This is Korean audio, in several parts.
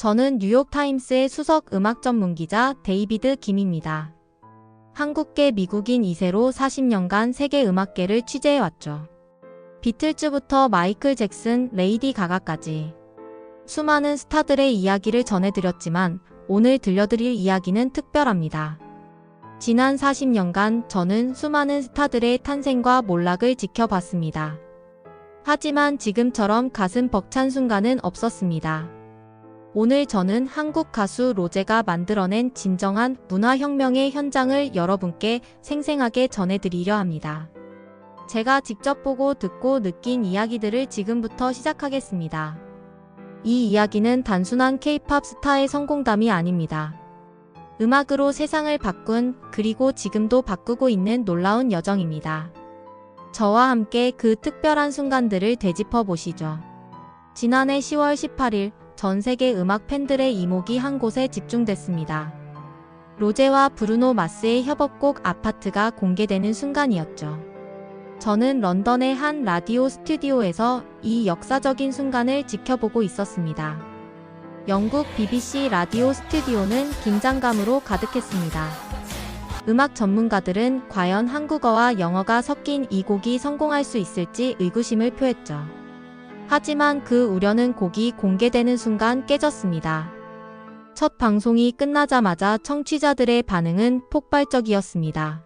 저는 뉴욕타임스의 수석 음악 전문 기자 데이비드 김입니다. 한국계 미국인 2세로 40년간 세계 음악계를 취재해왔죠. 비틀즈부터 마이클 잭슨, 레이디 가가까지 수많은 스타들의 이야기를 전해드렸지만 오늘 들려드릴 이야기는 특별합니다. 지난 40년간 저는 수많은 스타들의 탄생과 몰락을 지켜봤습니다. 하지만 지금처럼 가슴 벅찬 순간은 없었습니다. 오늘 저는 한국 가수 로제가 만들어낸 진정한 문화혁명의 현장을 여러분께 생생하게 전해드리려 합니다. 제가 직접 보고 듣고 느낀 이야기들을 지금부터 시작하겠습니다. 이 이야기는 단순한 케이팝 스타의 성공담이 아닙니다. 음악으로 세상을 바꾼 그리고 지금도 바꾸고 있는 놀라운 여정입니다. 저와 함께 그 특별한 순간들을 되짚어 보시죠. 지난해 10월 18일 전 세계 음악 팬들의 이목이 한 곳에 집중됐습니다. 로제와 브루노 마스의 협업곡 아파트가 공개되는 순간이었죠. 저는 런던의 한 라디오 스튜디오에서 이 역사적인 순간을 지켜보고 있었습니다. 영국 BBC 라디오 스튜디오는 긴장감으로 가득했습니다. 음악 전문가들은 과연 한국어와 영어가 섞인 이 곡이 성공할 수 있을지 의구심을 표했죠. 하지만 그 우려는 곡이 공개되는 순간 깨졌습니다. 첫 방송이 끝나자마자 청취자들의 반응은 폭발적이었습니다.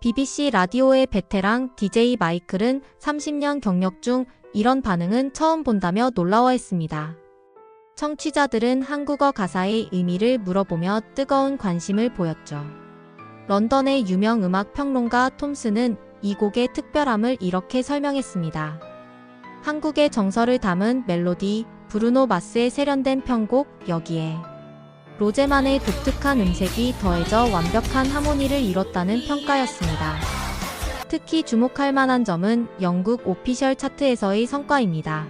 BBC 라디오의 베테랑 DJ 마이클은 30년 경력 중 이런 반응은 처음 본다며 놀라워했습니다. 청취자들은 한국어 가사의 의미를 물어보며 뜨거운 관심을 보였죠. 런던의 유명 음악 평론가 톰스는 이 곡의 특별함을 이렇게 설명했습니다. 한국의 정서를 담은 멜로디, 브루노 마스의 세련된 편곡, 여기에 로제만의 독특한 음색이 더해져 완벽한 하모니를 이뤘다는 평가였습니다. 특히 주목할 만한 점은 영국 오피셜 차트에서의 성과입니다.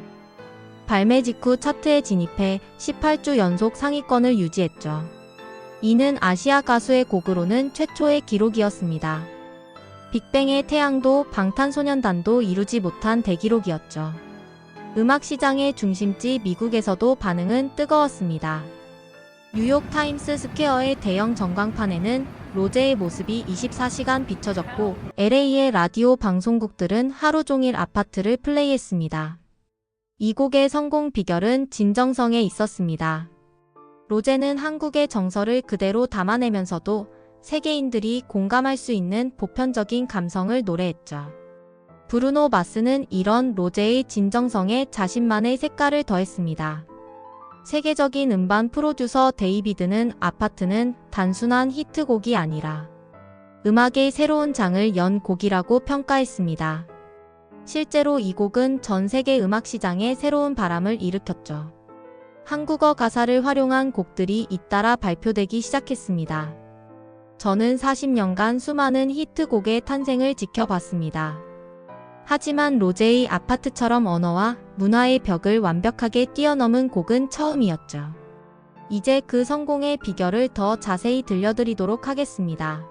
발매 직후 차트에 진입해 18주 연속 상위권을 유지했죠. 이는 아시아 가수의 곡으로는 최초의 기록이었습니다. 빅뱅의 태양도 방탄소년단도 이루지 못한 대기록이었죠. 음악 시장의 중심지 미국에서도 반응은 뜨거웠습니다. 뉴욕 타임스 스퀘어의 대형 전광판에는 로제의 모습이 24시간 비춰졌고 LA의 라디오 방송국들은 하루 종일 아파트를 플레이했습니다. 이 곡의 성공 비결은 진정성에 있었습니다. 로제는 한국의 정서를 그대로 담아내면서도 세계인들이 공감할 수 있는 보편적인 감성을 노래했죠. 브루노 마스는 이런 로제의 진정성에 자신만의 색깔을 더했습니다. 세계적인 음반 프로듀서 데이비드는 아파트는 단순한 히트곡이 아니라 음악의 새로운 장을 연 곡이라고 평가했습니다. 실제로 이 곡은 전 세계 음악 시장에 새로운 바람을 일으켰죠. 한국어 가사를 활용한 곡들이 잇따라 발표되기 시작했습니다. 저는 40년간 수많은 히트곡의 탄생을 지켜봤습니다. 하지만 로제의 아파트처럼 언어와 문화의 벽을 완벽하게 뛰어넘은 곡은 처음이었죠. 이제 그 성공의 비결을 더 자세히 들려드리도록 하겠습니다.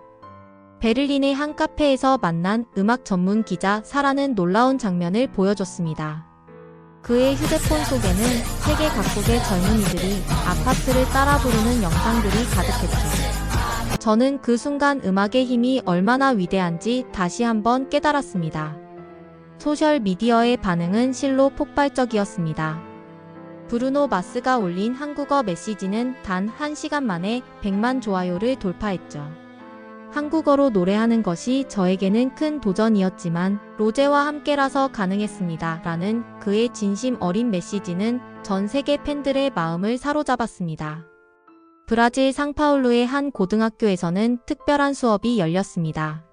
베를린의 한 카페에서 만난 음악 전문 기자 사라는 놀라운 장면을 보여줬습니다. 그의 휴대폰 속에는 세계 각국의 젊은이들이 아파트를 따라 부르는 영상들이 가득했죠. 저는 그 순간 음악의 힘이 얼마나 위대한지 다시 한번 깨달았습니다. 소셜 미디어의 반응은 실로 폭발적이었습니다. 브루노 마스가 올린 한국어 메시지는 단 1시간 만에 100만 좋아요를 돌파했죠. 한국어로 노래하는 것이 저에게는 큰 도전이었지만 로제와 함께라서 가능했습니다. 라는 그의 진심 어린 메시지는 전 세계 팬들의 마음을 사로잡았습니다. 브라질 상파울루의 한 고등학교에서는 특별한 수업이 열렸습니다.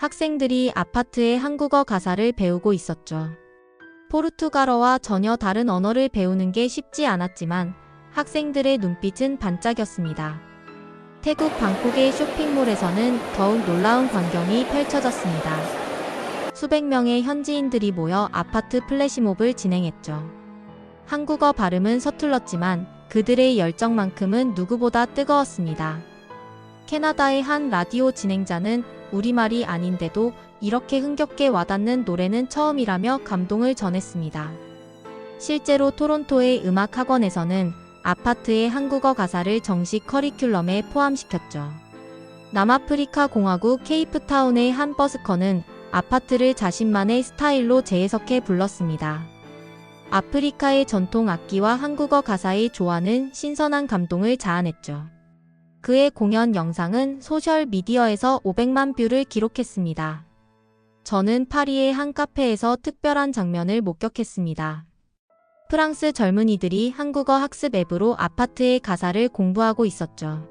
학생들이 아파트의 한국어 가사를 배우고 있었죠. 포르투갈어와 전혀 다른 언어를 배우는 게 쉽지 않았지만 학생들의 눈빛은 반짝였습니다. 태국 방콕의 쇼핑몰에서는 더욱 놀라운 광경이 펼쳐졌습니다. 수백 명의 현지인들이 모여 아파트 플래시몹을 진행했죠. 한국어 발음은 서툴렀지만 그들의 열정만큼은 누구보다 뜨거웠습니다. 캐나다의 한 라디오 진행자는 우리말이 아닌데도 이렇게 흥겹게 와닿는 노래는 처음이라며 감동을 전했습니다. 실제로 토론토의 음악 학원에서는 아파트의 한국어 가사를 정식 커리큘럼에 포함시켰죠. 남아프리카 공화국 케이프타운의 한 버스커는 아파트를 자신만의 스타일로 재해석해 불렀습니다. 아프리카의 전통 악기와 한국어 가사의 조화는 신선한 감동을 자아냈죠. 그의 공연 영상은 소셜 미디어에서 500만 뷰를 기록했습니다. 저는 파리의 한 카페에서 특별한 장면을 목격했습니다. 프랑스 젊은이들이 한국어 학습 앱으로 아파트의 가사를 공부하고 있었죠.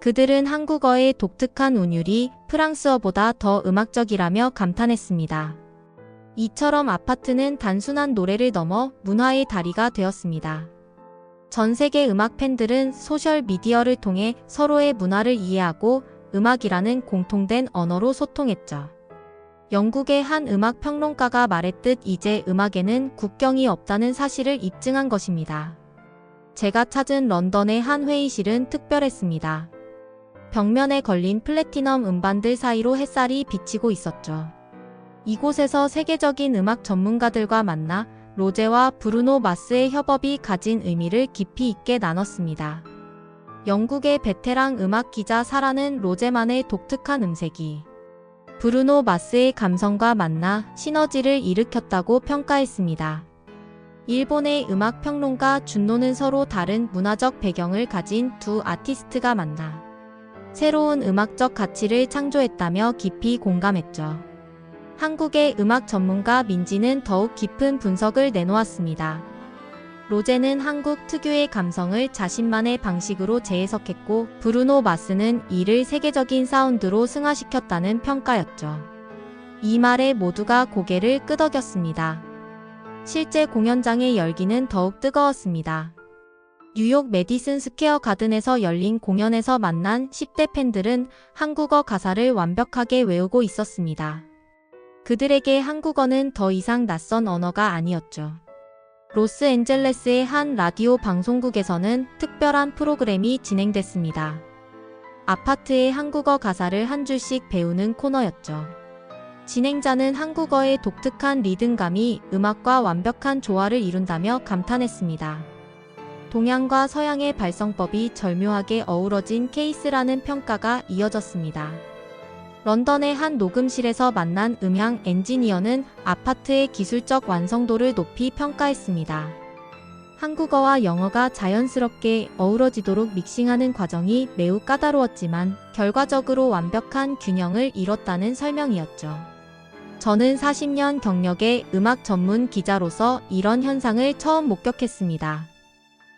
그들은 한국어의 독특한 운율이 프랑스어보다 더 음악적이라며 감탄했습니다. 이처럼 아파트는 단순한 노래를 넘어 문화의 다리가 되었습니다. 전 세계 음악 팬들은 소셜 미디어를 통해 서로의 문화를 이해하고 음악이라는 공통된 언어로 소통했죠. 영국의 한 음악 평론가가 말했듯 이제 음악에는 국경이 없다는 사실을 입증한 것입니다. 제가 찾은 런던의 한 회의실은 특별했습니다. 벽면에 걸린 플래티넘 음반들 사이로 햇살이 비치고 있었죠. 이곳에서 세계적인 음악 전문가들과 만나 로제와 브루노 마스의 협업이 가진 의미를 깊이 있게 나눴습니다. 영국의 베테랑 음악 기자 사라는 로제만의 독특한 음색이 브루노 마스의 감성과 만나 시너지를 일으켰다고 평가했습니다. 일본의 음악 평론가 준노는 서로 다른 문화적 배경을 가진 두 아티스트가 만나 새로운 음악적 가치를 창조했다며 깊이 공감했죠. 한국의 음악 전문가 민지는 더욱 깊은 분석을 내놓았습니다. 로제는 한국 특유의 감성을 자신만의 방식으로 재해석했고 브루노 마스는 이를 세계적인 사운드로 승화시켰다는 평가였죠. 이 말에 모두가 고개를 끄덕였습니다. 실제 공연장의 열기는 더욱 뜨거웠습니다. 뉴욕 메디슨 스퀘어 가든에서 열린 공연에서 만난 10대 팬들은 한국어 가사를 완벽하게 외우고 있었습니다. 그들에게 한국어는 더 이상 낯선 언어가 아니었죠. 로스앤젤레스의 한 라디오 방송국에서는 특별한 프로그램이 진행됐습니다. 아파트의 한국어 가사를 한 줄씩 배우는 코너였죠. 진행자는 한국어의 독특한 리듬감이 음악과 완벽한 조화를 이룬다며 감탄했습니다. 동양과 서양의 발성법이 절묘하게 어우러진 케이스라는 평가가 이어졌습니다. 런던의 한 녹음실에서 만난 음향 엔지니어는 아파트의 기술적 완성도를 높이 평가했습니다. 한국어와 영어가 자연스럽게 어우러지도록 믹싱하는 과정이 매우 까다로웠지만 결과적으로 완벽한 균형을 이뤘다는 설명이었죠. 저는 40년 경력의 음악 전문 기자로서 이런 현상을 처음 목격했습니다.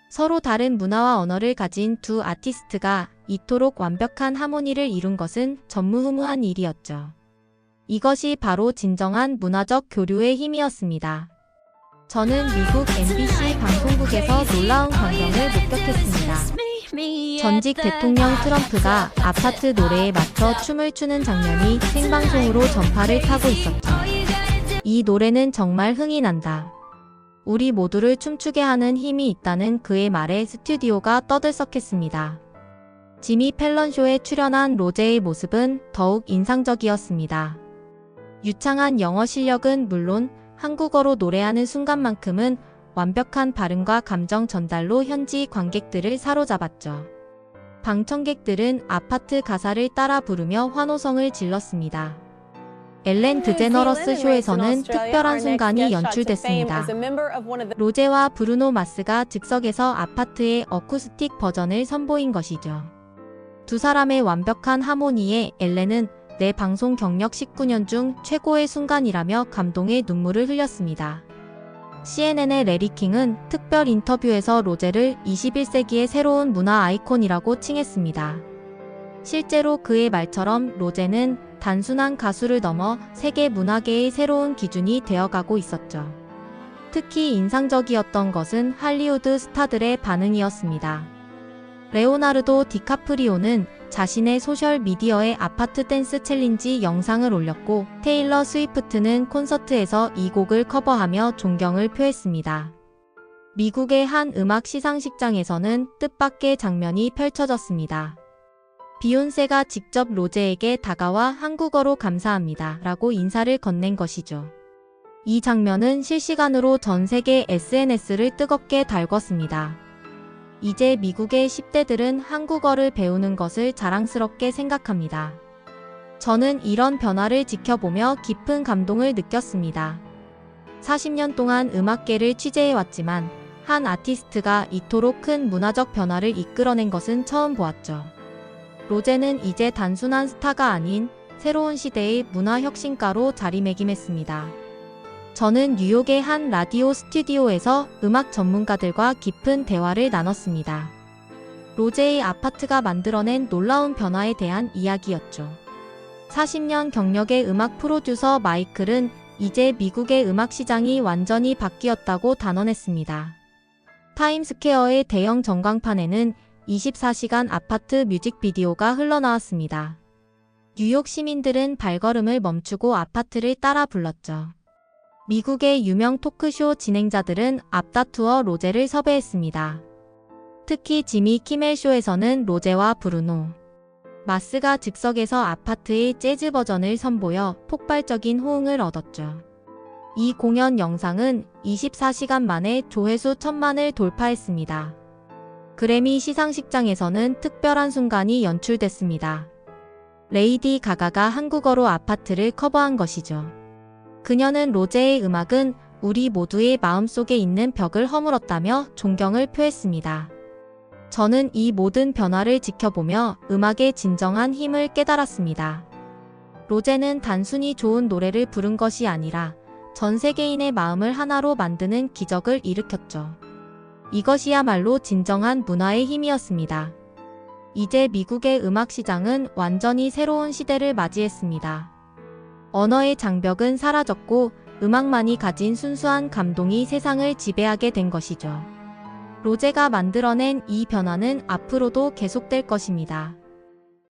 서로 다른 문화와 언어를 가진 두 아티스트가 이토록 완벽한 하모니를 이룬 것은 전무후무한 일이었죠. 이것이 바로 진정한 문화적 교류의 힘이었습니다. 저는 미국 MBC 방송국에서 놀라운 광경을 목격했습니다. 전직 대통령 트럼프가 아파트 노래에 맞춰 춤을 추는 장면이 생방송으로 전파를 타고 있었죠. 이 노래는 정말 흥이 난다. 우리 모두를 춤추게 하는 힘이 있다는 그의 말에 스튜디오가 떠들썩했습니다. 지미 펠런쇼에 출연한 로제의 모습은 더욱 인상적이었습니다. 유창한 영어 실력은 물론 한국어로 노래하는 순간만큼은 완벽한 발음과 감정 전달로 현지 관객들을 사로잡았죠. 방청객들은 아파트 가사를 따라 부르며 환호성을 질렀습니다. 엘렌 드제너러스 쇼에서는 특별한 순간이 연출됐습니다. 로제와 브루노 마스가 즉석에서 아파트의 어쿠스틱 버전을 선보인 것이죠. 두 사람의 완벽한 하모니에 엘렌은 내 방송 경력 19년 중 최고의 순간이라며 감동의 눈물을 흘렸습니다. CNN의 레리 킹은 특별 인터뷰에서 로제를 21세기의 새로운 문화 아이콘이라고 칭했습니다. 실제로 그의 말처럼 로제는 단순한 가수를 넘어 세계 문화계의 새로운 기준이 되어가고 있었죠. 특히 인상적이었던 것은 할리우드 스타들의 반응이었습니다. 레오나르도 디카프리오는 자신의 소셜 미디어에 아파트 댄스 챌린지 영상을 올렸고 테일러 스위프트는 콘서트에서 이 곡을 커버하며 존경을 표했습니다. 미국의 한 음악 시상식장에서는 뜻밖의 장면이 펼쳐졌습니다. 비욘세가 직접 로제에게 다가와 한국어로 감사합니다 라고 인사를 건넨 것이죠. 이 장면은 실시간으로 전 세계 SNS를 뜨겁게 달궜습니다. 이제 미국의 10대들은 한국어를 배우는 것을 자랑스럽게 생각합니다. 저는 이런 변화를 지켜보며 깊은 감동을 느꼈습니다. 40년 동안 음악계를 취재해왔지만 한 아티스트가 이토록 큰 문화적 변화를 이끌어낸 것은 처음 보았죠. 로제는 이제 단순한 스타가 아닌 새로운 시대의 문화 혁신가로 자리매김했습니다. 저는 뉴욕의 한 라디오 스튜디오에서 음악 전문가들과 깊은 대화를 나눴습니다. 로제의 아파트가 만들어낸 놀라운 변화에 대한 이야기였죠. 40년 경력의 음악 프로듀서 마이클은 이제 미국의 음악 시장이 완전히 바뀌었다고 단언했습니다. 타임스퀘어의 대형 전광판에는 24시간 아파트 뮤직비디오가 흘러나왔습니다. 뉴욕 시민들은 발걸음을 멈추고 아파트를 따라 불렀죠. 미국의 유명 토크쇼 진행자들은 앞다투어 로제를 섭외했습니다. 특히 지미 키멜 쇼에서는 로제와 브루노, 마스가 즉석에서 아파트의 재즈 버전을 선보여 폭발적인 호응을 얻었죠. 이 공연 영상은 24시간 만에 조회수 천만을 돌파했습니다. 그래미 시상식장에서는 특별한 순간이 연출됐습니다. 레이디 가가가 한국어로 아파트를 커버한 것이죠. 그녀는 로제의 음악은 우리 모두의 마음속에 있는 벽을 허물었다며 존경을 표했습니다. 저는 이 모든 변화를 지켜보며 음악의 진정한 힘을 깨달았습니다. 로제는 단순히 좋은 노래를 부른 것이 아니라 전 세계인의 마음을 하나로 만드는 기적을 일으켰죠. 이것이야말로 진정한 문화의 힘이었습니다. 이제 미국의 음악 시장은 완전히 새로운 시대를 맞이했습니다. 언어의 장벽은 사라졌고 음악만이 가진 순수한 감동이 세상을 지배하게 된 것이죠. 로제가 만들어낸 이 변화는 앞으로도 계속될 것입니다.